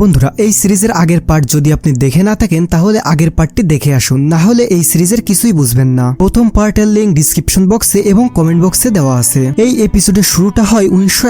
বন্ধুরা, এই সিরিজের আগের পার্ট যদি আপনি দেখে না থাকেন, তাহলে আগের পার্টটি দেখে আসুন। না হলে এই সিরিজের কিছুই বুঝবেন না। প্রথম পার্টের লিঙ্ক ডিসক্রিপশন বক্সে এবং কমেন্ট বক্সে দেওয়া আছে। এই এপিসোডের শুরুটা হয় উনিশশো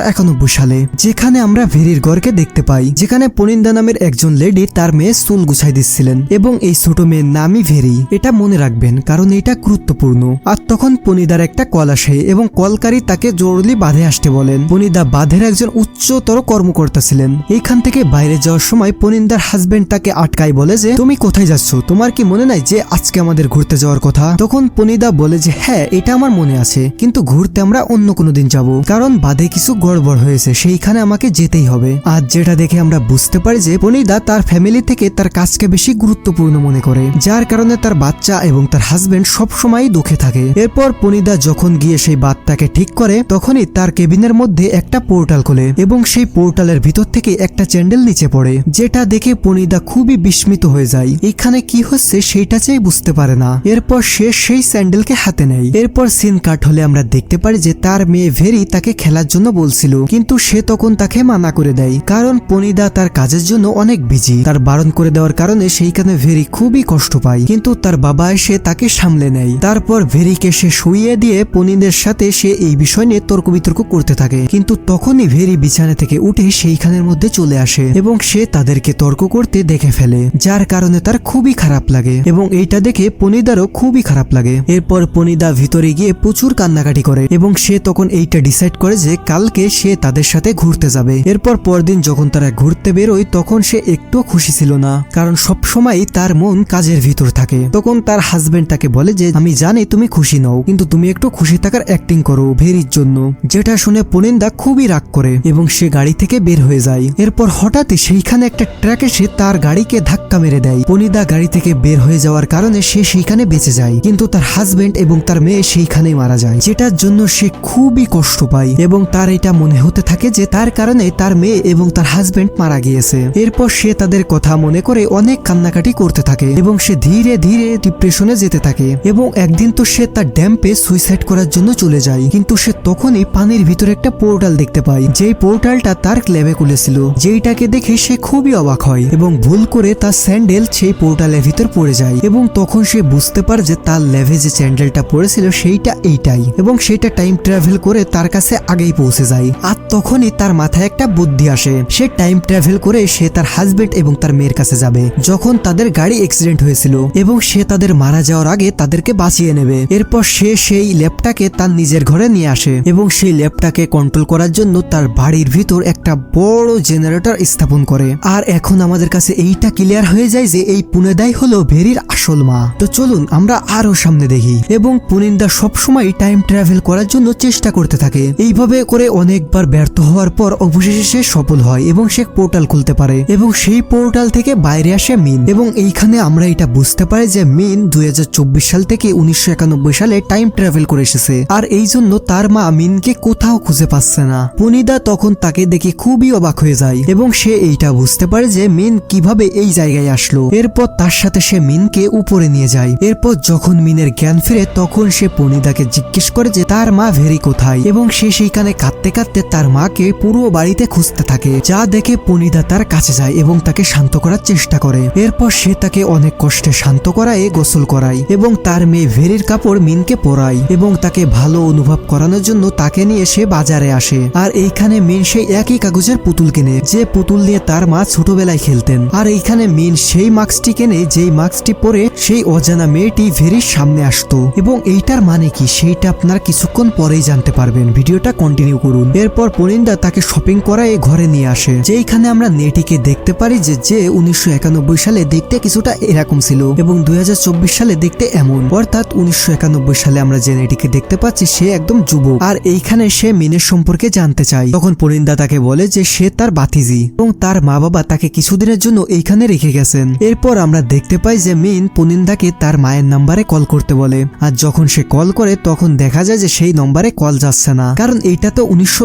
সালে, যেখানে আমরা ভেরির গড়কে দেখতে পাই, যেখানে পনিন্দা নামের একজন লেডি তার মেয়ে চুল গুছাই দিচ্ছিলেন এবং এই ছোট মেয়ের নামই ভেরি। এটা মনে রাখবেন, কারণ এটা গুরুত্বপূর্ণ। আর তখন পনিদার একটা কল আসে এবং কলকারী তাকে জরুরি বাঁধে আসতে বলেন। পনিদা বাঁধের একজন উচ্চতর কর্মকর্তা ছিলেন। এইখান থেকে বাইরে যাওয়ার সময় পনিন্দার হাজবেন্ড তাকে আটকাই বলে যে, তুমি কোথায় যাচ্ছ? তোমার কি মনে নাই যে আজকে আমাদের ঘুরতে যাওয়ার কথা? তখন পনিদা বলে যে হ্যাঁ এটা আমার মনে আছে, কিন্তু ঘুরতে আমরা অন্য কোনো দিন যাব, কারণ বাদে কিছু গড়বড় হয়েছে, সেইখানে আমাকে যেতেই হবে। আর যেটা দেখে আমরা বুঝতে পারি যে, পনিদা তার ফ্যামিলি থেকে তার কাজকে বেশি গুরুত্বপূর্ণ মনে করে, যার কারণে তার বাচ্চা এবং তার হাজবেন্ড সব সময় দুঃখে থাকে। এরপর পনিদা যখন গিয়ে সেই বাতটাকে ঠিক করে, তখনই তার কেবিনের মধ্যে একটা পোর্টাল খোলে এবং সেই পোর্টালের ভিতর থেকে একটা চ্যান্ডেল নিচে পড়ে। যেটা দেখে পনিদা খুবই বিস্মিত হয়ে যায়। এখানে কি হচ্ছে সেইটা চাই বুঝতে পারে না। এরপর সে সেই স্যান্ডেলকে হাতে নেয়। এরপর সিন কাট হলে আমরা দেখতে পারি যে তার মেয়ে ভেরি তাকে খেলার জন্য বলছিল। কিন্তু সে তখন তাকে মানা করে দেয়। কারণ পনিদা তার কাজের জন্য অনেক বিজি তার বারণ করে দেওয়ার কারণে সেইখানে ভেরি খুবই কষ্ট পায়। কিন্তু তার বাবা এসে তাকে সামলে নেয়। তারপর ভেরিকে সে শুইয়ে দিয়ে পনিদের সাথে সে এই বিষয় নিয়ে তর্ক বিতর্ক করতে থাকে। কিন্তু তখনই ভেরি বিছানা থেকে উঠে সেইখানের মধ্যে চলে আসে এবং সে তাদেরকে তর্ক করতে দেখে ফেলে, যার কারণে তার খুবই খারাপ লাগে এবং এইটা দেখে পনিদারও খুবই খারাপ লাগে। এরপর পনিদা ভিতরে গিয়ে প্রচুর কান্নাকাটি করে এবং সে তখন এইটা ডিসাইড করে যে কালকে সে তাদের সাথে ঘুরতে যাবে। এরপর পরদিন যখন তারা ঘুরতে বেরোয়, তখন সে একটু খুশি ছিল না, কারণ সব সময় তার মন কাজের ভিতর থাকে। তখন তার হাজবেন্ড তাকে বলে যে, আমি জানি তুমি খুশি নও, কিন্তু তুমি একটু খুশি থাকার অ্যাক্টিং করো, ভেরির জন্য। যেটা শুনে পনিন্দা খুবই রাগ করে এবং সে গাড়ি থেকে বের হয়ে যায়। এরপর হঠাৎই সেইখানে একটা ট্রাক এসে তার গাড়িকে ধাক্কা মেরে দেয়। পনিদা গাড়ি থেকে বের হয়ে যাওয়ার কারণে সে সেইখানে বেঁচে যায়। কিন্তু তার হাজবেন্ড এবং তার মেয়ে সেইখানেই মারা যায়। যেটার জন্য সে খুবই কষ্ট পায় এবং তার এটা মনে হতে থাকে যে তার কারণে তার মেয়ে এবং তার হাজবেন্ড মারা গিয়েছে। এরপর সে তাদের কথা মনে করে অনেক কান্নাকাটি করতে থাকে এবং সে ধীরে ধীরে ডিপ্রেশনে যেতে থাকে এবং একদিন তো সে তার ড্যাম্পে সুইসাইড করার জন্য চলে যায়। কিন্তু সে তখনই পানির ভিতরে একটা পোর্টাল দেখতে পায়। যেই পোর্টালটা তার ক্লেবে খুলেছিল যেইটাকে দেখে সে খুবই অবাক হয় এবং ভুল করে তার স্যান্ডেল সেই পোর্টালের ভিতর পড়ে যায় এবং তখন সে বুঝতে পারে যে তার লেভে যে স্যান্ডেলটা পড়েছিল সেইটা এইটাই এবং সেটা টাইম ট্রাভেল করে তার কাছে আগেই পৌঁছে যায়। আর তখনই তার মাথায় একটা বুদ্ধি আসে। সে টাইম ট্রাভেল করে সে তার হাজবেন্ড এবং তার মেয়ের কাছে যাবে। যখন তাদের গাড়ি অ্যাক্সিডেন্ট হয়েছিল এবং সে তাদের মারা যাওয়ার আগে তাদেরকে বাঁচিয়ে নেবে। এরপর সে সেই ল্যাপটাকে তার নিজের ঘরে নিয়ে আসে এবং সেই ল্যাপটাকে কন্ট্রোল করার জন্য তার বাড়ির ভিতর একটা বড় জেনারেটর স্থাপন করে আর এখন আমাদের কাছে এইটা ক্লিয়ার হয়ে যায় যে এই পুনেদাই হলো ভেরির আসল মা। তো চলুন আমরা আরও সামনে দেখি। এবং পুনিন্দা সবসময় টাইম ট্রাভেল করার জন্য চেষ্টা করতে থাকে। এইভাবে করে অনেকবার ব্যর্থ হওয়ার পর অবশেষে সে সফল হয় এবং সে পোর্টাল খুলতে পারে। এবং সেই পোর্টাল থেকে বাইরে আসে মিন। এবং এইখানে আমরা এটা বুঝতে পারি যে মিন দুই হাজার চব্বিশ সাল থেকে উনিশশো একানব্বই সালে টাইম ট্রাভেল করে এসেছে। আর এই জন্য তার মা মিনকে কোথাও খুঁজে পাচ্ছে না। পুনিদা তখন তাকে দেখে খুবই অবাক হয়ে যায়। এবং সে এইটা বুঝতে পারে যে মিন কীভাবে এই জায়গায় আসলো। এরপর তার সাথে সে মিনকে উপরে নিয়ে যায়। এরপর যখন মিনের জ্ঞান ফিরে, তখন সে পনিদাকে জিজ্ঞেস করে যে, তার মা ভেরি কোথায়? এবং সে সেইখানে কাঁদতে কাঁদতে তার মাকে পুরো বাড়িতে খুঁজতে থাকে, যা দেখে পনিদা তার কাছে যায় এবং তাকে শান্ত করার চেষ্টা করে। এরপর সে তাকে অনেক কষ্টে শান্ত করায়, গোসল করায় এবং তার মেয়ে ভেরির কাপড় মিনকে পরায় এবং তাকে ভালো অনুভব করানোর জন্য তাকে নিয়ে সে বাজারে আসে। আর এইখানে মিন সেই একই কাগজের পুতুল কেনে, যে পুতুল নিয়ে তার মা ছোটবেলায় খেলতেন। আর এইখানে মিন সেই মাস্কটি কেনে, যেই মাস্কটি পরে সেই অজানা মেয়েটি ভেরির সামনে আসতো। এবং এইটার মানে কি, সেইটা আপনার কিছুক্ষণ পরেই জানতে পারবেন। ভিডিওটা কন্টিনিউ করুন। এরপর পরিন্দা তাকে শপিং করায় ঘরে নিয়ে আসে। যেইখানে আমরা নেটিকে দেখতে পারি যে যে উনিশশো একানব্বই সালে দেখতে কিছুটা এরকম ছিল এবং দুই হাজার চব্বিশ সালে দেখতে এমন। অর্থাৎ উনিশশো একানব্বই সালে আমরা যে নেটিকে দেখতে পাচ্ছি, সে একদম যুবক। আর এইখানে সে মিনের সম্পর্কে জানতে চায়। তখন পরিন্দা তাকে বলে যে, সে তার বাতিজি। এবং তার মা বাবা তাকে কিছুদিনের জন্য এইখানে রেখে গেছেন। এরপর আমরা দেখতে পাই যে মিন পনিন্দাকে তার মায়ের নাম্বারে কল করতে বলে। আর যখন সে কল করে, তখন দেখা যায় যে সেই নম্বরে কল যাচ্ছে না। কারণ এইটা তো উনিশশো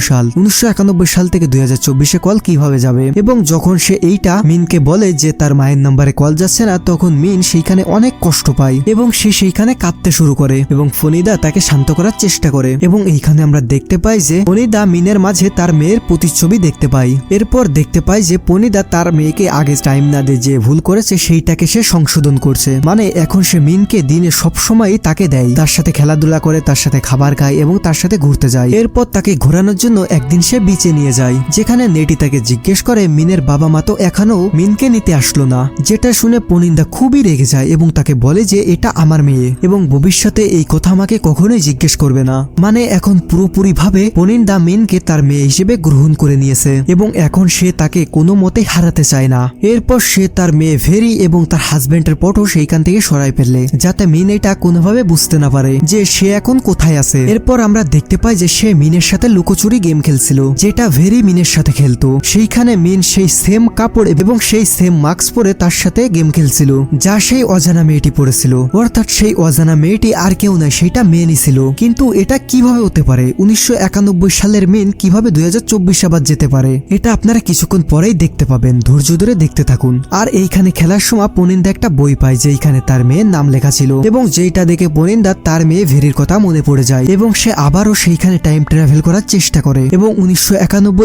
সাল। উনিশশো সাল থেকে দুই হাজার কল কীভাবে যাবে? এবং যখন সে এইটা মিনকে বলে যে তার মায়ের নাম্বারে কল যাচ্ছে না, তখন মিন সেইখানে অনেক কষ্ট পায় এবং সে সেইখানে কাঁদতে শুরু করে এবং ফনিদা তাকে শান্ত করার চেষ্টা করে। এবং এইখানে আমরা দেখতে পাই যে ফনিদা মিনের মাঝে তার মেয়ের প্রতিচ্ছবি দেখতে পাই এরপর দেখতে দেখতে পাই যে পনিদা তার মেয়েকে আগে টাইম না দিয়ে যে ভুল করেছে সেইটাকে সে সংশোধন করছে। মানে এখন সে মিনকে দিনে সবসময় তাকে দেয়। তার সাথে খেলাধুলা করে, তার সাথে খাবার খায় এবং তার সাথে ঘুরতে যায়। এরপর তাকে ঘোরানোর জন্য একদিন সে বিচে নিয়ে যায়, যেখানে নেটি তাকে জিজ্ঞেস করে, মিনের বাবা মা তো এখনও মিনকে নিতে আসলো না। যেটা শুনে পনিন্দা খুবই রেগে যায় এবং তাকে বলে যে, এটা আমার মেয়ে এবং ভবিষ্যতে এই কথা আমাকে কখনোই জিজ্ঞেস করবে না। মানে এখন পুরোপুরি ভাবে পনিন্দা মিনকে তার মেয়ে হিসেবে গ্রহণ করে নিয়েছে এবং এখন সে তাকে কোনো মতেই হারাতে চায় না। এরপর সে তার মেয়ে ভেরি এবং তার হাজবেন্ডের ফটো সেইখান থেকে সরাই ফেললে যাতে মিন এটা কোনোভাবে বুঝতে না পারে যে সে এখন কোথায় আছে। এরপর আমরা দেখতে পাই যে সে মিনের সাথে লুকোচুরি গেম খেলছিল, যেটা ভেরি মিনের সাথে খেলতো। সেইখানে মিন সেই সেম কাপড় এবং সেই সেম মাস্ক পরে তার সাথে গেম খেলছিল, যা সেই অজানা মেয়েটি পড়েছিল অর্থাৎ সেই অজানা মেয়েটি আর কেউ নয়, সেটা মেনই ছিল। কিন্তু এটা কীভাবে হতে পারে? উনিশশো একানব্বই সালের মেন কীভাবে দুই হাজার চব্বিশ আবার যেতে পারে? এটা আপনারা কিছুক্ষণ পরেই দেখতে পাবেন, ধৈর্য ধরে দেখতে থাকুন। আর এইখানে খেলার সময় পনিন্দা একটা বই পায়, যেইখানে তার মেয়ের নাম লেখা ছিল। এবং যেইটা দেখে পনিন্দা তার মেয়ে ভেরির কথা মনে পড়ে যায়। এবং সে আবারও সেইখানে টাইম ট্রাভেল করার চেষ্টা করে। এবং উনিশশো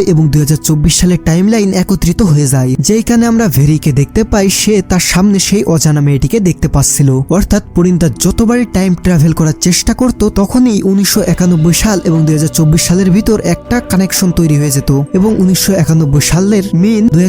এবং দুই সালের টাইম লাইন একত্রিত হয়ে যায়। যেইখানে আমরা ভেরিকে দেখতে পাই, সে তার সামনে সেই অজানা মেয়েটিকে দেখতে পাচ্ছিল। অর্থাৎ পরিন্দা যতবারই টাইম ট্রাভেল করার চেষ্টা করত, তখনই উনিশশো একানব্বই সাল এবং দুই হাজার চব্বিশ সালের ভিতর একটা কানেকশন তৈরি হয়ে যেত। এবং উনিশশো একানব্বই সালের মিন দুই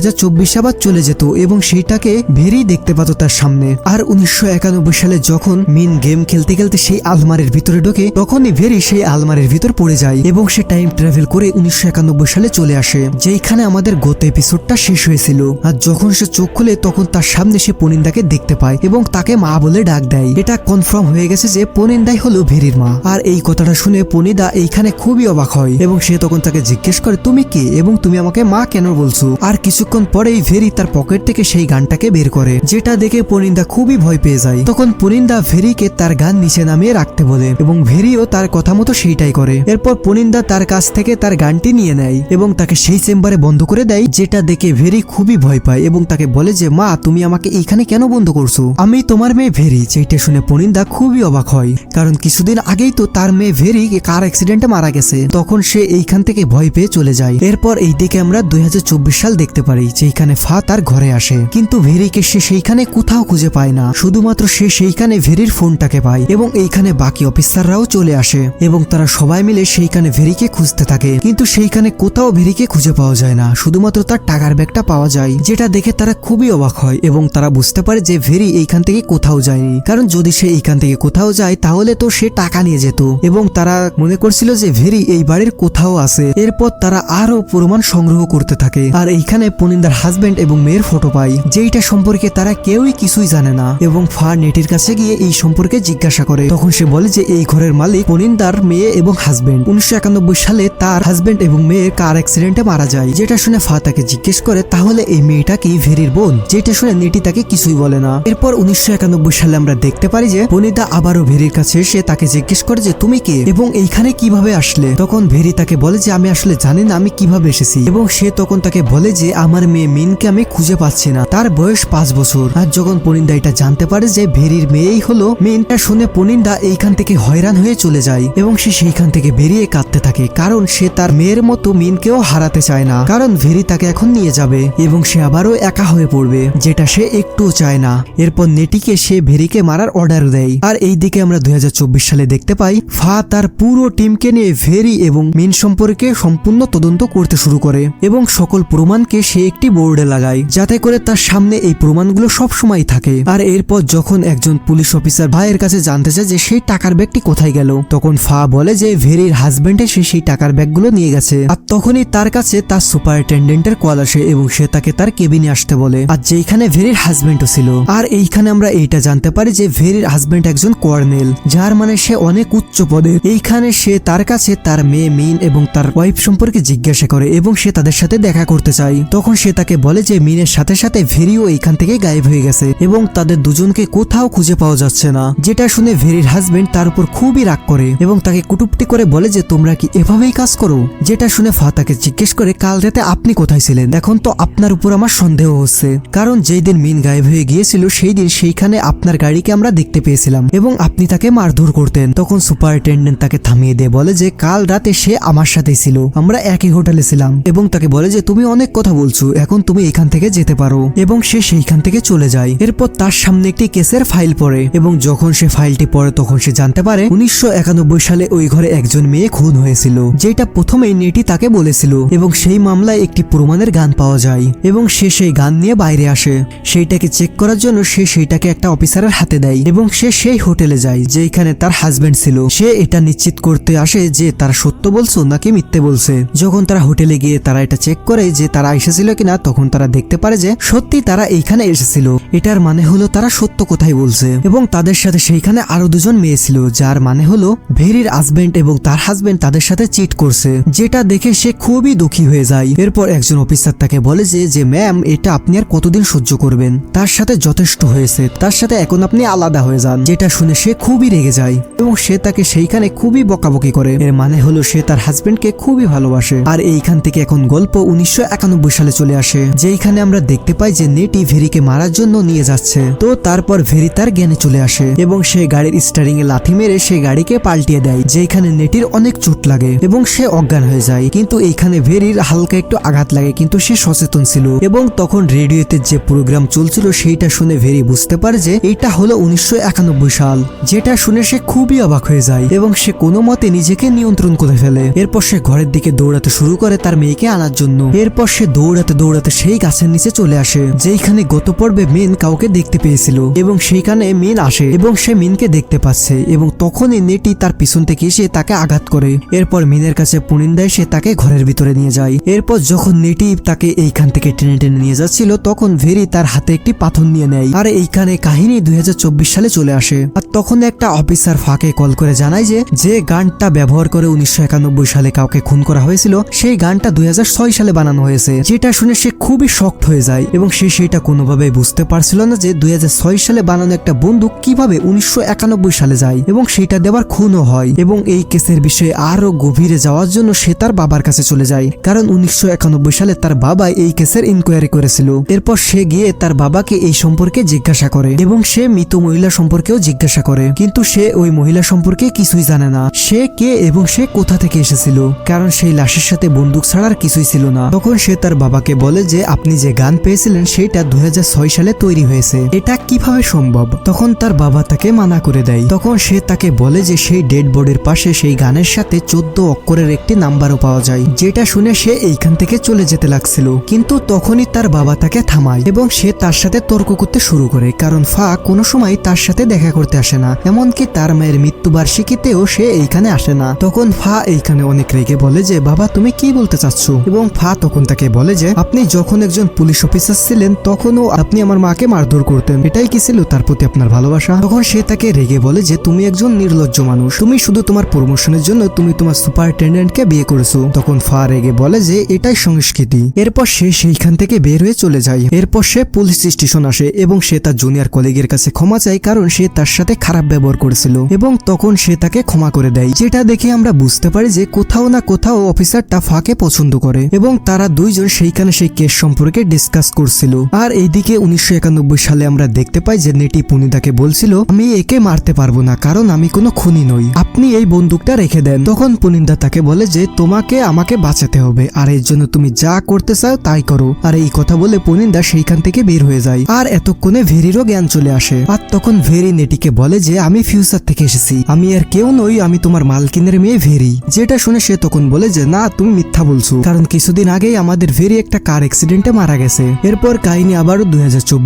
আবার চলে যেত এবং সেইটাকে ভেরি দেখতে পেত তার সামনে। আর উনিশশো একানব্বই সালে যখন মিন গেম খেলতে খেলতে সেই আলমারির ভিতরে ঢোকে, তখনই ভেরি সেই আলমারির ভিতর পড়ে যায় এবং সে টাইম ট্রাভেল করে উনিশশো সালে চলে আসে, যেইখানে আমাদের গত এপিসোডটা শেষ হয়েছিল। আর যখন সে চোখ খুলে, তখন তার সামনে সে পনিন্দাকে দেখতে পায় এবং তাকে মা বলে ডাক দেয়। এটা কনফার্ম হয়ে গেছে যে পনিন্দাই হলো ভেরির মা। আর এই কথাটা শুনে পনিদা এইখানে খুবই অবাক হয় এবং সে তখন তাকে জিজ্ঞেস করে, তুমি কে? এবং তুমি আমাকে মা কেন বলছো? আর কিছুক্ষণ পরেই ভেরি তার পকেট থেকে সেই গানটাকে বের করে, যেটা দেখে পনিন্দা খুবই ভয় পেয়ে যায়। তখন পনিন্দা ভেরিকে তার গান নিচে নামিয়ে রাখতে বলে এবং ভেরিও তার কথা মতো সেইটাই করে। এরপর পনিন্দা তার কাছ থেকে তার গানটি নিয়ে নেয় এবং তাকে সেই চেম্বারে বন্ধ করে দেয়, যেটা দেখে ভেরি খুবই ভয় পায় এবং তাকে বলে যে, মা, তুমি আমাকে এইখানে কেন বন্ধ করছ? আমি তোমার মেয়ে ভেরি যেটা শুনে পনিন্দা খুবই অবাক হয়। কারণ কিছুদিন আগেই তো তার মেয়ে ভেরি কার অ্যাক্সিডেন্টে মারা গেছে। তখন সে এইখান থেকে ভয় পেয়ে চলে যায়। এরপর এই দিকে আমরা দুই হাজার সাল দেখতে পারি যেখানে ফা তার ঘরে আসে। কিন্তু ভেরিকে সে সেইখানে কোথাও খুঁজে পায় না। শুধুমাত্র সে সেইখানে ভেরির ফোনটাকে পায় এবং এইখানে বাকি অফিসাররাও চলে আসে এবং তারা সবাই মিলে সেইখানে ভেরিকে খুঁজতে থাকে। কিন্তু সেইখানে কোথাও ভেরিকে খুঁজে পাওয়া যায় না। শুধুমাত্র তার টাকার ব্যাগটা পাওয়া যায়, যেটা দেখে তারা খুবই অবাক হয় এবং তারা বুঝতে পারে যে ভেরি এইখান থেকে কোথাও যায়নি। কারণ যদি সে এইখান থেকে কোথাও যায়, তাহলে তো সে টাকা নিয়ে যেত। এবং তারা মনে করছিল যে ভেরি এই বাড়ির কোথাও আছে। এরপর তারা আরও প্রমাণ সংগ্রহ করতে থাকে। আর এইখানে পনিন্দার হাজবেন্ড এবং মেয়ের ফটো পাই। যেইটা সম্পর্কে তারা কেউই কিছুই জানে না এবং ফা নেটির কাছে গিয়ে এই সম্পর্কে জিজ্ঞাসা করে। তখন সে বলে যে, এই ঘরের মালিক পনিন্দার মেয়ে এবং হাজবেন্ড উনিশশো সালে তার হাজবেন্ড এবং মেয়ের কার অ্যাক্সিডেন্টে মারা যায়। যেটা শুনে ফা তাকে জিজ্ঞেস করে, তাহলে এই মেয়েটা কি ভেরির বোন? যেটা শুনে নেটি তাকে কিছুই বলে না। এরপর উনিশশো একানব্বই সালে আমরা দেখতে পারি যে বনিতা আবারও ভেরির কাছে এসে তাকে জিজ্ঞেস করে যে, তুমি কে এবং এইখানে কীভাবে আসলে? তখন ভেরি তাকে বলে যে, আমি আসলে জানি না, আমি কীভাবে এসেছি। এবং সে তখন তাকে বলে যে আমার মেয়ে মিনকে আমি খুঁজে পাচ্ছি না। তার বয়স পাঁচ বছর। আর যখন পনিন্দা এটা জানতে পারে যে ভেরির মেয়েই হলো মিনটা শুনে পনিন্দা এইখান থেকে হয়রান হয়ে চলে যায় এবং সে সেইখান থেকে বেরিয়ে কাঁদতে থাকে কারণ সে তার মেয়ের মতো মিনকেও হারাতে চায় না। কারণ ভেরি তাকে এখন নিয়ে যাবে এবং সে আবারও একা হয়ে পড়বে, যেটা সে একটুও চায় না। এরপর নেটিকে সে ভেরিকে মারার অর্ডার দেয়। আর এই দিকে আমরা দুই হাজার চব্বিশ সালে দেখতে পাই, ফা তার পুরো টিমকে নিয়ে ভেরি এবং মিন সম্পর্কে সম্পূর্ণ তদন্ত করতে শুরু করে এবং সকল প্রমাণকে সে একটি বোর্ডে লাগায়, যাতে করে তার সামনে এই প্রমাণগুলো সব সময় থাকে। আর এরপর যখন একজন পুলিশ অফিসার ভাইয়ের কাছে জানতে চায় যে সেই টাকার ব্যাগটি কোথায় গেল, তখন ফা বলে যে ভেরির হাজবেন্ডে সে সেই টাকার ব্যাগগুলো নিয়ে গেছে। আর তখনই তার কাছে তার সুপারিনটেন্ডেন্টের কল আসে এবং সে তাকে তার কেবিনে আসতে বলে। আর যেখানে ভেরির হাজবেন্ডও ছিল। আর এইখানে আমরা এইটা জানতে পারি যে ভেরির হাজবেন্ড একজন কর্নেল, যার মানে সে অনেক উচ্চ পদে। এইখানে সে তার কাছে তার মেয়ে মিন এবং তার ওয়াইফ সম্পর্কে জিজ্ঞাসা করে এবং সে তাদের সাথে দেখা করতে চায় তখন সে তাকে বলে যে, মিনের সাথে সাথে ভেরিও এইখান থেকে গায়েব হয়ে গেছে এবং তাদের দুজনকে কোথাও খুঁজে পাওয়া যাচ্ছে না। যেটা শুনে ভেরির হাজবেন্ড তার উপর খুবই রাগ করে এবং তাকে কুটুপটি করে বলে যে, তোমরা কি এভাবেই কাজ করো? যেটা শুনে ফা তাকে জিজ্ঞেস করে, কাল রাতে আপনি কোথায় ছিলেন? এখন তো আপনার উপর আমার সন্দেহ হচ্ছে। কারণ যেই দিন মিন গায়েব হয়ে গিয়েছিল, সেই দিন সেইখানে আপনার গাড়িকে আমরা দেখতে পেয়েছিলাম এবং আপনি তাকে মারধর করতেন। তখন সুপারিনটেন্ডেন্ট তাকে থামিয়ে দিয়ে বলে যে, কাল রাতে সে আমার সাথে ছিল। আমরা একই হোটেলে ছিলাম এবং তাকে বলে যে, তুমি অনেক কথা বলছো, এখন তুমি এখান থেকে যেতে পারো। এবং সে সেইখান থেকে চলে যায়। এরপর তার সামনে একটি কেসের ফাইল পড়ে। এবং যখন সে ফাইলটি পড়ে, তখন সে জানতে পারে, উনিশশো সালে ওই ঘরে একজন মেয়ে খুন হয়েছিল, যেটা প্রথমেই নেটি তাকে বলেছিল। এবং সেই মামলায় একটি প্রমাণের গান পাওয়া যায়। এবং সে সেই গান নিয়ে বাইরে আসে। সেইটাকে চেক করার জন্য সে সেইটাকে একটা অফিসারের হাতে দেয়। এবং সে সেই হোটেলে যায় যেখানে তার হাজবেন্ড ছিল। সে এটা নিশ্চিত করতে আসে যে তারা সত্য বলছো নাকি মিথ্যে বলছে। যখন তারা হোটেলে গিয়ে তারা এটা চেক করে যে তারা এসেছিল কিনা তখন তারা দেখতে পারে যে সত্যি তারা এইখানে এসেছিল। এটার মানে হলো তারা সত্য কথাই বলছে। এবং তাদের সাথে সেইখানে আরও দুজন মেয়ে ছিল, যার মানে হলো ভেরির হাজবেন্ড এবং তার হাজবেন্ড তাদের সাথে চিট করছে। যেটা দেখে সে খুবই দুঃখী হয়ে যায়। এরপর একজন অফিসার তাকে বলে যে যে ম্যাম এটা আপনি আর কতদিন সহ্য করবেন? তার সাথে যথেষ্ট হয়েছে। তার সাথে এখন আপনি আলাদা হয়ে যান। যেটা শুনে সে খুবই রেগে যায় এবং সে তাকে সেইখানে খুবই বকাবকি করে। এর মানে হলো সে তার হাজবেন্ডকে খুবই ভালোবাসে। আর এইখান থেকে এখন গল্প উনিশশো সালে চলে আসে, যেইখানে আমরা দেখতে পাই যে নেটি ভেরিকে মারার জন্য নিয়ে যাচ্ছে। তো তারপর ভেরি তার জ্ঞানে চলে আসে এবং সে গাড়ির স্টারিং এ লাথি মেরে সে গাড়িকে পাল্টিয়ে দেয় যেখানে নেটির অনেক চোট লাগে এবং সে অজ্ঞান হয়ে যায়। কিন্তু এইখানে ভেরির হালকা একটু আঘাত লাগে, কিন্তু সে সচেতন ছিল এবং তখন রেডিওতে যে প্রোগ্রাম চলছিল সেইটা শুনে ভেরি বুঝতে পারে যে এটা হলো উনিশশো একানব্বই সাল, যেটা শুনে সে খুবই অবাক হয়ে যায় এবং সে কোনো মতে নিজেকে নিয়ন্ত্রণ করে ফেলে। এরপর সে ঘরের দিকে দৌড়াতে শুরু করে তার মেয়েকে আনার জন্য। এরপর সে দৌড়াতে দৌড়াতে সেই গাছের নিচে চলে আসে যেখানে গত পর্বে মিন কাউকে দেখতে পেয়েছিল এবং সেইখানে মিন আসে এবং সে মিনকে দেখতে পাচ্ছে এবং তখনই নেটি তার পিছন থেকে এসে তাকে আঘাত করে। এরপর মিনের কাছে পুনিন্দা এসে তাকে ঘরের ভিতরে নিয়ে যায়। এরপর যখন নেটি তাকে এইখান থেকে টেনে টেনে নিয়ে যাচ্ছিল, তখন ভেরি তার হাতে একটি পাথর নিয়ে নেয়। আর এইখানে কাহিনী দুই হাজার চব্বিশ সালে চলে আসে। আর তখন একটা অফিসার ফাঁকে কল করে জানায় যে যে গানটা ব্যবহার করে উনিশশো একানব্বই সালে কাউকে খুন করা হয়েছিল, সেই গানটা দুই হাজার ছয় সালে বানানো হয়েছে। যেটা শুনে সে খুবই শক্ট হয়ে যায় এবং সে সেটা কোনোভাবে বুঝতে পারছিল না যে দুই সালে বানানো একটা বন্দুক কীভাবে উনিশশো সালে যায় এবং সেটা দেওয়ার খুনও হয় এবং এই কেসের বিষয়ে আরও গভীরে যাওয়ার জন্য সে তার বাবার কাছে চলে যায়। কারণ উনিশশো সালে তার বাবা এই কেসের ইনকোয়ারি করেছিল। এরপর সে গিয়ে তার বাবাকে এই সম্পর্কে জিজ্ঞাসা করে এবং সে মৃত মহিলা সম্পর্কেও জিজ্ঞাসা করে। কিন্তু সে ওই মহিলা সম্পর্কে কিছুই জানে না। সে কে এবং সে কোথা থেকে এসেছিল? কারণ সেই লাশের সাথে বন্দুক ছাড়ার কিছুই ছিল না। তখন সে তার বাবাকে বলে যে, আপনি যে গান পেয়েছিলেন সেটা দুই সালে তৈরি হয়েছে। এটা কীভাবে সম্ভব? তখন তার বাবা তাকে মানা করে দেয়। তখন সে তাকে বলে যে, সেই ডেড বডির পাশে সেই গানের সাথে চোদ্দ অক্ষরের একটি নাম্বারও পাওয়া যায়, যেটা শুনে সে এইখান থেকে চলে যেতে লাগছিল। কিন্তু তখনই তার বাবা তাকে থামায় এবং সে তার সাথে তর্ক করতে শুরু করে, কারণ ফা কোনো সময় তার সাথে দেখা করতে আসে না। এমনকি তার মায়ের মৃত্যুবার্ষিকীতেও সে এইখানে আসে না। তখন ফা এইখানে অনেক রেগে বলে যে, বাবা, তুমি কি বলতে চাচ্ছ? এবং ফা তখন তাকে বলে যে, আপনি যখন একজন পুলিশ অফিসার ছিলেন, তখনও আপনি আমার মাকে মারধর করতেন। এটাই কি ছিল তার প্রতি আপনার ভালোবাসা? তখন সে তাকে রেগে বলে যে, তুমি একজন নির্লজ্জ মানুষ। তুমি শুধু তোমার প্রমোশনের জন্য তুমি তোমার সুপারিনটেন্ডেন্টকে বিয়ে করেছ। তখন ফা রেগে বলে যে, এটাই সংস্কৃতি। এরপর সে সেইখান থেকে বের হয়ে চলে যায়। এরপর সে পুলিশ স্টেশন আসে এবং সে তার জুনিয়র কলিগের কাছে ক্ষমা চায় কারণ সে তার সাথে খারাপ ব্যবহার করেছিল এবং তখন সে তাকে ক্ষমা করে দেয়। যেটা দেখে আমরা বুঝতে পারি যে, কোথাও না কোথাও অফিসারটা ফাকে পছন্দ করে এবং তারা দুইজন সেইখানে সেই কেস সম্পর্কে ডিসকাস করছিল। আর এইদিকে উনিশশো সালে আমরা দেখতে পাই যে নেটি পুনিদাকে বলছিল, আমি একে মারতে পারব না, কারণ আমি কোনো খুনি নই। আপনি এই বন্দুকটা রেখে দেন। তখন পুনিন্দা তাকে বলে যে, তোমাকে, আমাকে বাঁচাতে হবে। আর এর জন্য তুমি যা করতে চাও তাই করো। আর এই কথা বলে পুনিন্দা সেইখান থেকে বের হয়ে যায়। আর এতক্ষণে ভেরিরও জ্ঞান চলে আসে। আর তখন ভেরি নেটিকে বলে যে, আমি ফিউচার থেকে এসেছি। আমি আর কেউ নই, আমি তোমার মালকিনের মেয়ে ভেরি। যেটা শুনে সে তখন বলে যে, না, তুমি মিথ্যা বলছো। কারণ কিছুদিন আগেই আমাদের ভেরি একটা কার অ্যাক্সিডেন্টে মারা গেছে। এরপর কাহিনী আবারও দুই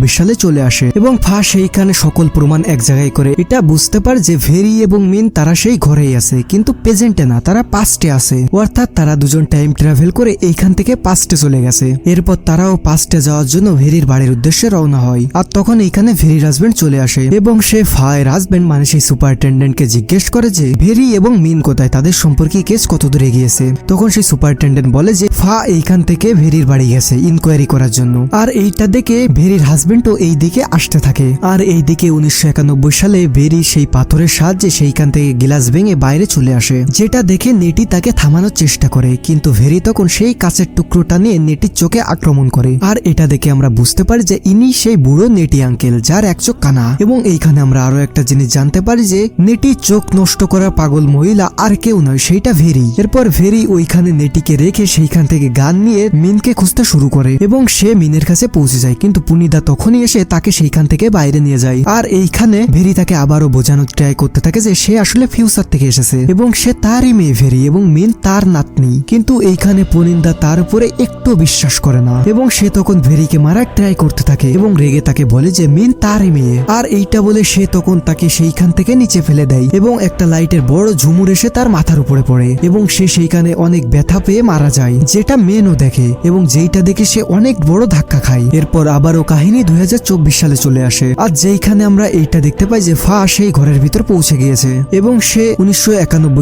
সালে চলে আসে এবং ফা সেইখানে সকল প্রমাণ এক জায়গায় করে। এটা বুঝতে পারে যে ভেরি এবং মিন তারা সেই ঘরেই আছে, কিন্তু প্রেজেন্টে না, তারা পাস্টে আছে। অর্থাৎ তারা দুজন টাইম ট্রাভেল করে এইখান থেকে পাস্টে চলে গেছে। এরপর তারাও পাস্টে যাওয়ার জন্য ভেরির বাড়ির উদ্দেশ্যে রওনা হয়। আর তখন এইখানে ভেরির হাজবেন্ড চলে আসে এবং সে ফায়ের হাজবেন্ড মানে সেই সুপারিনটেন্ডেন্টকে জিজ্ঞেস করে যে, ভেরি এবং মিন কোথায়? তাদের সম্পর্কে কেস কত দূরে গিয়েছে তখন সেই সুপারিনটেন্ডেন্ট বলে যে, ফা এইখান থেকে ভেরির বাড়ি গেছে ইনকোয়ারি করার জন্য। আর এইটা দেখে ভেরির হাজবেন্ডও এই দিকে আসতে থাকে। আর এই দিকে উনিশশো সালে ভেরি সেই পাথরের সাহায্যে সেইখান থেকে গিলাস ভেঙে বাইরে চলে আসে। যেটা দেখে নেটি তাকে থামানোর চেষ্টা করে। কিন্তু ভেরি তখন সেই কাঁচের টুকরোটা নিয়ে নেটির চোখে আক্রমণ করে। আর এটা দেখে আমরা বুঝতে পারি যে ইনি সেই বুড়ো নেটি আঙ্কেল যার এক চোখ কানা। এবং এইখানে আমরা আরও একটা জিনিস জানতে পারি যে নেটি চোখ নষ্ট করা পাগল মহিলা আর কেউ নয়, সেইটা ভেরি। এরপর ভেরি ওইখানে নেটিকে রেখে সেইখান থেকে গান নিয়ে নিয়ে মিনকে খুঁজতে শুরু করে এবং সে মিনের কাছে পৌঁছে যায়। কিন্তু পুনিদা তখনই এসে তাকে সেইখান থেকে বাইরে নিয়ে যায়। আর এইখানে ভেরি তাকে আবারও বোঝানোর ট্রাই করতে থাকে যে সে আসলে ফিউচার থেকে এসেছে এবং সে তারই মেয়ে ভেরি এবং মিন তার নাতনি। কিন্তু এইখানে পনিন্দা তার উপরে একটু বিশ্বাস করে না এবং সে তখন ভেরিকে মারার ট্রাই করতে থাকে এবং রেগে তাকে বলে যে মিন তারই মেয়ে। আর এইটা বলে সে তখন তাকে সেইখান থেকে নিচে ফেলে দেয় এবং একটা লাইটের বড় ঝুমুর এসে তার মাথার উপরে পড়ে এবং সে সেইখানে অনেক ব্যথা পেয়ে মারা যায়, যেটা মেনও দেখে এবং যেইটা দেখে সে অনেক বড় ধাক্কা খায়। এরপর আবারও কাহিনী দুই সালে চলে আসে। আর যেইখানে আমরা এইটা দেখতে পাই যে ফা সেই ঘরের ভিতর পৌঁছে গিয়েছে। এবং সে উনিশশো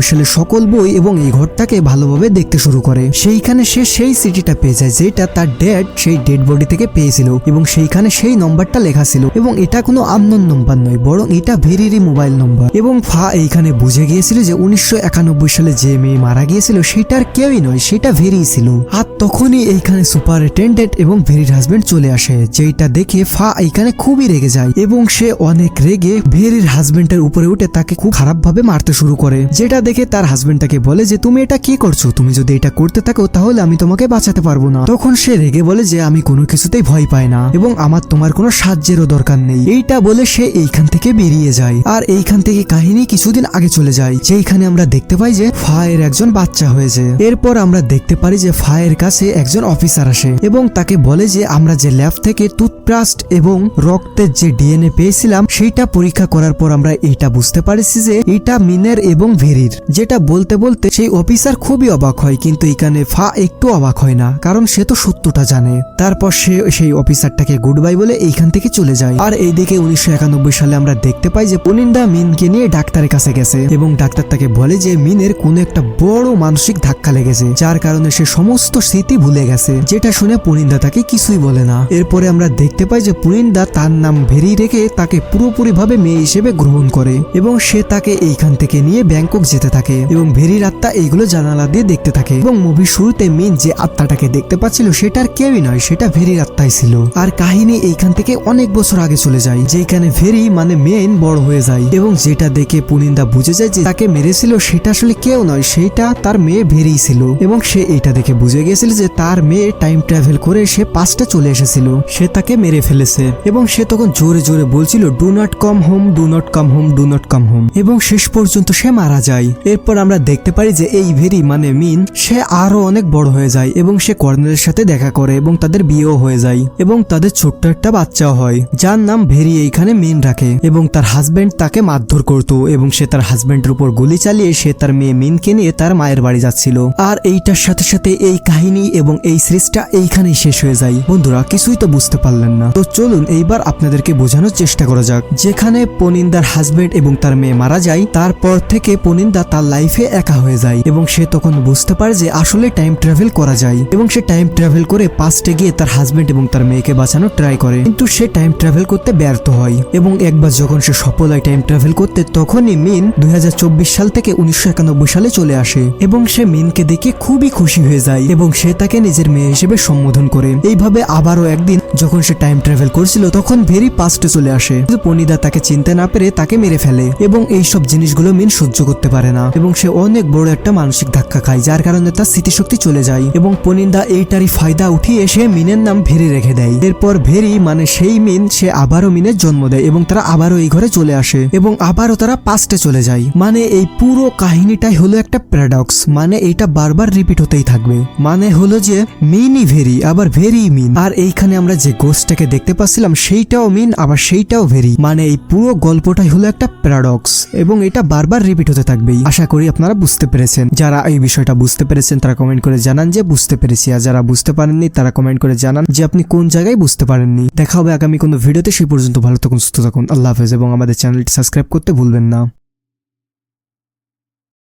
সালে সকল বই এবং এই ঘরটাকে ভালোভাবে দেখতে শুরু করে। সেইখানে সে সেই সিটিটা পেয়ে যায় যেটা তার ড্যাড সেই ডেড বডি থেকে পেয়েছিল এবং সেইখানে সেই নম্বরটা লেখা ছিল। এবং এটা কোনো আননোন নম্বর নয়, বরং এটা ভেরিরই মোবাইল নম্বর। এবং ফা এইখানে বুঝে গিয়েছিল যে উনিশশো একানব্বই সালে যে মেয়ে মারা গিয়েছিল সেটার কেউই নয়, সেটা ভেরি ছিল। আর তখনই এইখানে সুপারিনটেন্ডেন্ট এবং ভেরির হাজবেন্ড চলে আসে যেটা দেখে ফা এইখানে খুবই রেগে যায় এবং সে অনেক রেগে ভেরির হাজবেন্ডের উপরে উঠে তাকে খুব খারাপ ভাবে মারতে শুরু করে। যেটা দেখে তার হাজবেন্ড তাকে বলে যে, তুমি এটা কি করছ? তুমি যদি এটা করতে থাকো, তাহলে আমি তোমাকে বাঁচাতে পারব না। তখন সে রেগে বলে যে, আমি কোনো কিছুতেই ভয় পাই না এবং আমার তোমার কোনো সাহায্যেরও দরকার নেই। এইটা বলে সে এইখান থেকে বেরিয়ে যায় আর এইখান থেকে কাহিনী কিছুদিন আগে চলে যায় যেখানে আমরা দেখতে পাই যে ফায়ের একজন বাচ্চা হয়েছে। এরপর আমরা দেখতে পারি যে ফায়ের কাছে একজন অফিসার আসে এবং তাকে বলে যে, আমরা যে ল্যাব থেকে টুথব্রাস্ট এবং রক্তের যে ডিএনএ পেয়েছিলাম, সেইটা পরীক্ষা করার পর আমরা এইটা বুঝতে পারছি যে এটা মিনের এবং ভেরির। যেটা বলতে বলতে সেই অফিসার খুবই অবাক হয়, কিন্তু এখানে ফা একটু অবাক হয় না, কারণ সে তো সত্যটা জানে। তারপর সে সেই অফিসারটাকে গুড বাই বলে এইখান থেকে চলে যায়। আর এইদিকে উনিশশো একানব্বই সালে আমরা দেখতে পাই যে পুনিন্দা মিনকে নিয়ে ডাক্তারের কাছে গেছে এবং ডাক্তার তাকে বলে যে, মিনের কোনো একটা বড় মানসিক ধাক্কা লেগেছে, যার কারণে সে সমস্ত স্মৃতি ভুলে গেছে। যেটা শুনে পুনিন্দা তাকে কিছুই বলে না। এরপরে আমরা দেখতে পাই যে পুনিন্দা তার নাম ভেরি রেখে তাকে পুরোপুরি ভাবে মেয়ে হিসেবে গ্রহণ করে এবং সে তাকে এইখান থেকে নিয়ে ব্যাংকক যেতে থাকে এবং ভেরির আত্মা এইগুলো জানালা দিয়ে দেখতে থাকে। এবং মুভির শুরুতে মিন যে আত্মাটাকে দেখতে পাচ্ছিল সেটার কেউই নয়, সেটা ভেরির আত্মাই ছিল। আর কাহিনী এইখান থেকে অনেক বছর আগে চলে যায়, যেখানে ভেরি মানে মেন বড় হয়ে যায় এবং যেটা দেখে পুনিন্দা বুঝে যায় যে তাকে মেরেছিল সেটা আসলে কেউ নয়, সেটা তার মেয়ে ভেরি ছিল এবং সে এটা দেখে বুঝে গেছিল যে তার মেয়ে টাইম ট্রাভেল করে সে পাঁচটা চলে এসেছিল। সে তাকে মেরে ফেলেছে এবং সে তখন জোরে জোরে বলছিল do not come home do not come home do not come home এবং শেষ পর্যন্ত সে মারা যায়। এরপর আমরা দেখতে পারি যে এই ভেরি মানে মিন, সে আরও অনেক বড় হয়ে যায় এবং সে কর্নেলের সাথে দেখা করে এবং তাদের বিয়েও হয়ে যায় এবং তাদের ছোট্ট একটা বাচ্চাও হয়, যার নাম ভেরি এইখানে মিন রাখে এবং তার হাজবেন্ড তাকে মারধর করতো এবং সে তার হাজবেন্ডের উপর গুলি চালিয়ে সে তার মেয়ে মিনকে নিয়ে তার মায়ের বাড়ি যাচ্ছিল। আর এইটার সাথে সাথে এই কাহিনী এবং এই সিরিজটা এইখানেই শেষ হয়ে যায়। বন্ধুরা, কিছুই তো বুঝতে পারলেন না। তো চলুন এইবার আপনাদেরকে বোঝানোর চেষ্টা করা যাক। যেখানে পনিন্দার হাজবেন্ড এবং তার মেয়ে মারা যায়, তারপর থেকে পনিন্দা তার লাইফে একা হয়ে যায় এবং সে তখন বুঝতে পারে যে আসলে টাইম ট্রাভেল করা যায় এবং সে টাইম ট্রাভেল করে পাস্টে গিয়ে তার হাজবেন্ড এবং তার মেয়েকে বাঁচানোর ট্রাই করে। কিন্তু সে টাইম ট্রাভেল করতে ব্যর্থ হয় এবং একবার যখন সে সফল হয় টাইম ট্রাভেল করতে, তখনই মিন দুই হাজার চব্বিশ সাল থেকে উনিশশো একানব্বই সালে চলে আসে এবং সে মিনকে দেখে খুবই খুশি হয়ে যায় এবং সে তাকে নিজের মেয়ে হিসেবে সম্বোধন করে। এইভাবে আবারও একদিন যখন সে টাইম ট্রাভেল করছিল, তখন ভেরি পাস্টে চলে আসে। কিন্তু পনিদা তাকে চিনতে না পেরে তাকে মেরে ফেলে এবং এই সব জিনিসগুলো মিন সহ্য করতে পারে না। এবং সে অনেক বড় একটা মানসিক ধাক্কা খায়, যার কারণে তার স্মৃতিশক্তি চলে যায় এবং পনিন্দা এইটারই ফায়দা উঠিয়ে সে মিনের নাম ভেরি রেখে দেয়। এরপর ভেরি মানে সেই মিন, সে আবারও মিনের জন্ম দেয় এবং তারা আবারও এই ঘরে চলে আসে এবং আবারও তারা পাস্টে চলে যায়। মানে এই পুরো কাহিনীটাই হলো একটা প্যারাডক্স মানে এইটা বারবার রিপিট হতেই থাকবে। মানে হলো যে মিনই ভেরি আবার ভেরি মিন আর এইখানে আমরা যে গোস্টটাকে দেখতে পাচ্ছিলাম, সেইটাও মিন আবার সেইটাও ভেরি মানে এই পুরো গল্পটাই হলো একটা প্যারাডক্স এবং এটা বারবার রিপিট হতে থাকবেই। আশা করি আপনারা বুঝতে পেরেছেন। যারা এই বিষয়টা বুঝতে পেরেছেন, তারা কমেন্ট করে জানান যে, বুঝতে পেরেছি। আর যারা বুঝতে পারেননি, তারা কমেন্ট করে জানান যে, আপনি কোন জায়গায় বুঝতে পারেননি। দেখা হবে আগামী কোনো ভিডিওতে সেই পর্যন্ত ভালো থাকুন, সুস্থ থাকুন। আল্লাহ হাফেজ। এবং আমাদের চ্যানেলটি সাবস্ক্রাইব করতে ভুলবেন না।